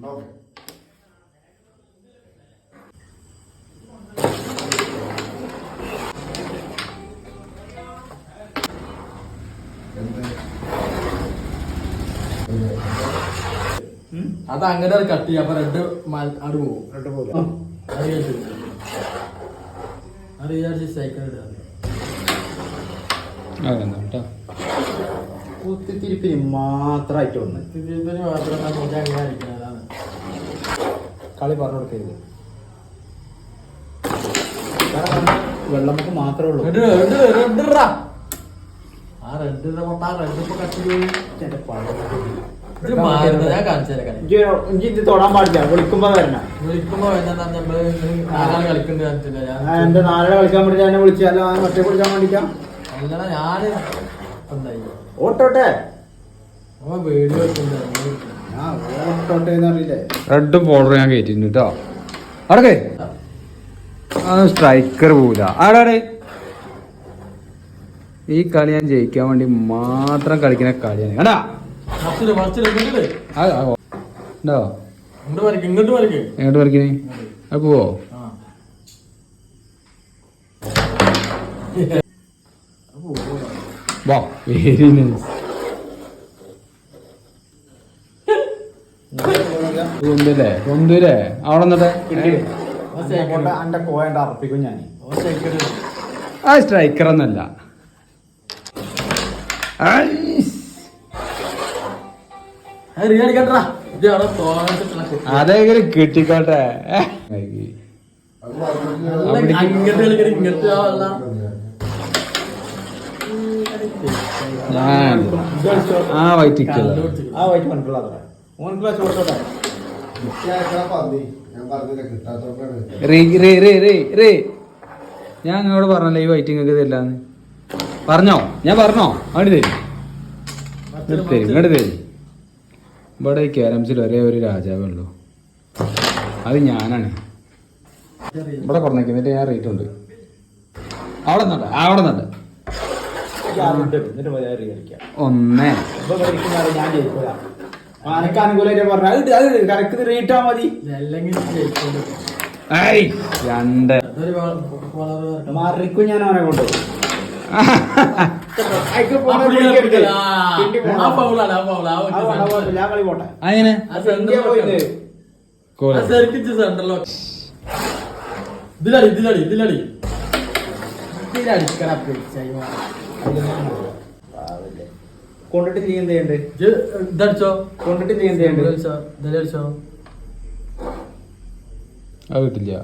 നോക്ക് അത് അങ്ങനെ കട്ട് ചെയ്യാം. അപ്പൊ രണ്ട് അത് പോകും രണ്ട് പോലെ അത് വിചാരിച്ചു സൈക്കിൾ ഇടാം കേട്ടോ കുത്തിത്തിരിപ്പിന് മാത്രമായിട്ട് വന്ന്. ഇതിന് മാത്രം നമുക്ക് അങ്ങനെ അടിക്കുന്നതാണ് കളി പറഞ്ഞു കൊടുക്കരുത്. വെള്ളമുക്ക് മാത്രമേ ഉള്ളൂ. റെഡ് റെഡ് റെഡ് ആ റെഡ് ആ ഇപ്പൊ കട്ടി എന്റെ പഴം. തൊടാൻ പാടില്ല വിളിക്കുമ്പോ വരണം. എന്റെ നാളെ കളിക്കാൻ വേണ്ടി എന്നെ വിളിച്ചാലോ ആ മറ്റേ വിളിക്കാൻ വേണ്ടിട്ടാ? ഓട്ടോട്ടെ. റെഡ് ബോർഡർ ഞാൻ കയറ്റിട്ടുണ്ട് കേട്ടോ അടക്കേ ആ സ്ട്രൈക്കർ പോവില്ല ആടാടെ ഈ കളി ഞാൻ ജയിക്കാൻ വേണ്ടി മാത്രം കളിക്കുന്ന കളിയാണ്. കണ്ടാ? ഉണ്ടോ? എങ്ങോട്ട് കളിക്കണേ അത് പോവോ? വാ വെരി നൈസ് കൊന്തല്ലേ കൊന്തല്ലേ അവിടെ നിന്നിട്ടെ. ആ സ്ട്രൈക്കർ ഒന്നല്ല അതെങ്ങനെ കിട്ടിക്കോട്ടെ? ആ വൈറ്റിക്കല്ല ആ വൈറ്റ് ഞാൻ പറഞ്ഞില്ല കിട്ടാത്തോണ്ടാണ് റേ റേ റേ റേ റേ. ഞാൻ നിങ്ങളോട് പറഞ്ഞല്ലോ ഈ വൈറ്റിംഗ് ഒക്കെ തരില്ലാന്ന്. പറഞ്ഞോ? ഞാൻ പറഞ്ഞോ? അങ്ങോട്ട് തരും. ഇങ്ങോട്ട് തരും. ഇവിടെ ഈ ക്യാരംസിൽ ഒരേ ഒരു രാജാവേ ഉള്ളൂ. അത് ഞാനാണ്. ഇവിടെ പറഞ്ഞേക്ക് എന്നിട്ട് ഞാൻ റേറ്റ് ഉണ്ട്. അവിടെ നിന്നുണ്ട് അവിടെ നിന്നുണ്ട് ഒന്നേ. രണ്ട്. മറിക്കും ഞാൻ അവനെ കൊണ്ട്. അങ്ങനെ ഇതിലടി ഇതിലടി ഇതിലടി ഇതിലടിക്കണ കൊണ്ടിട്ട് നീ എന്ത് ചെയ്യണ്ടേ ഇതടിച്ചോ കൊണ്ടിട്ട് നീ എന്ത് ചെയ്യണ്ടേ ഇതിലടിച്ചോ ഇതിലടിച്ചോ അത് കിട്ടില്ല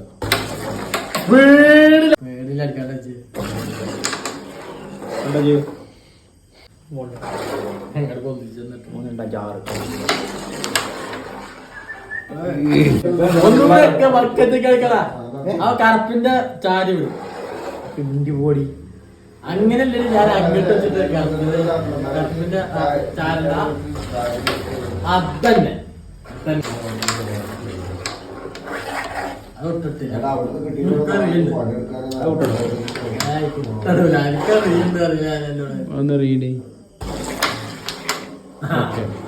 വീടില വീടിലടിക്കാണ്ട് വെച്ച് എന്താ ചെയ്യൂ എങ്ങോട്ട് കൊന്നിച്ച് എന്നിട്ട് മൂന്നുണ്ടാ ജാറ് ഒന്നും വെക്ക വർക്കത്ത് കളിക്കടാ ആ കറുപ്പിന്റെ ചാരി വിടും. പിണ്ടി പോടി. അങ്ങനല്ലേ ഞാൻ അങ്ങോട്ട് വെച്ചിട്ട് കറുപ്പിന്റെ കറുപ്പിന്റെ ചാരണ്ട അതന്നെ. അതന്നെ. അതൊട്ടിട്ട് എടാ അവിടുന്ന് എനിക്കറിയില്ല. കിട്ടിയിട്ട് പണിയെടുക്കാനും ഏയ് കിട്ടണില്ല. എനിക്കറിയില്ല അറിയാൻ എന്നോട്. ഒന്ന് റീഡ്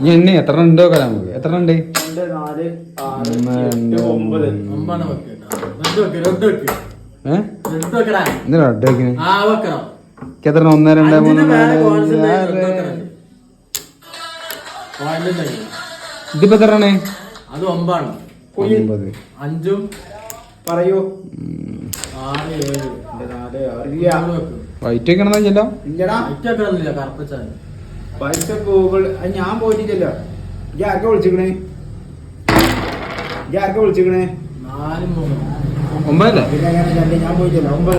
ഇനി എന്നെ എത്ര ഉണ്ടോ കല നമുക്ക്? എത്ര ഉണ്ട്? ഒമ്പതാണ് എത്ര ഒന്ന് രണ്ട് മൂന്ന്. ഇതിപ്പോ എത്ര ആണ് അത് ഒമ്പാണ് ഒമ്പത്. അഞ്ചും പറയൂ. ഇല്ല വൈറ്റ് പൈസ ഗൂഗിൾ ഞാൻ പോയിട്ടില്ലല്ലോ. ഇജ്ജ് ആർക്കെ വിളിച്ചിക്കണേ? ഇജ്ജ് ആർക്കെ വിളിച്ചിക്കണേ? നാലും ഒമ്പതല്ലേ? ഞാൻ ഞാൻ പോയിട്ടില്ല. ഒമ്പത്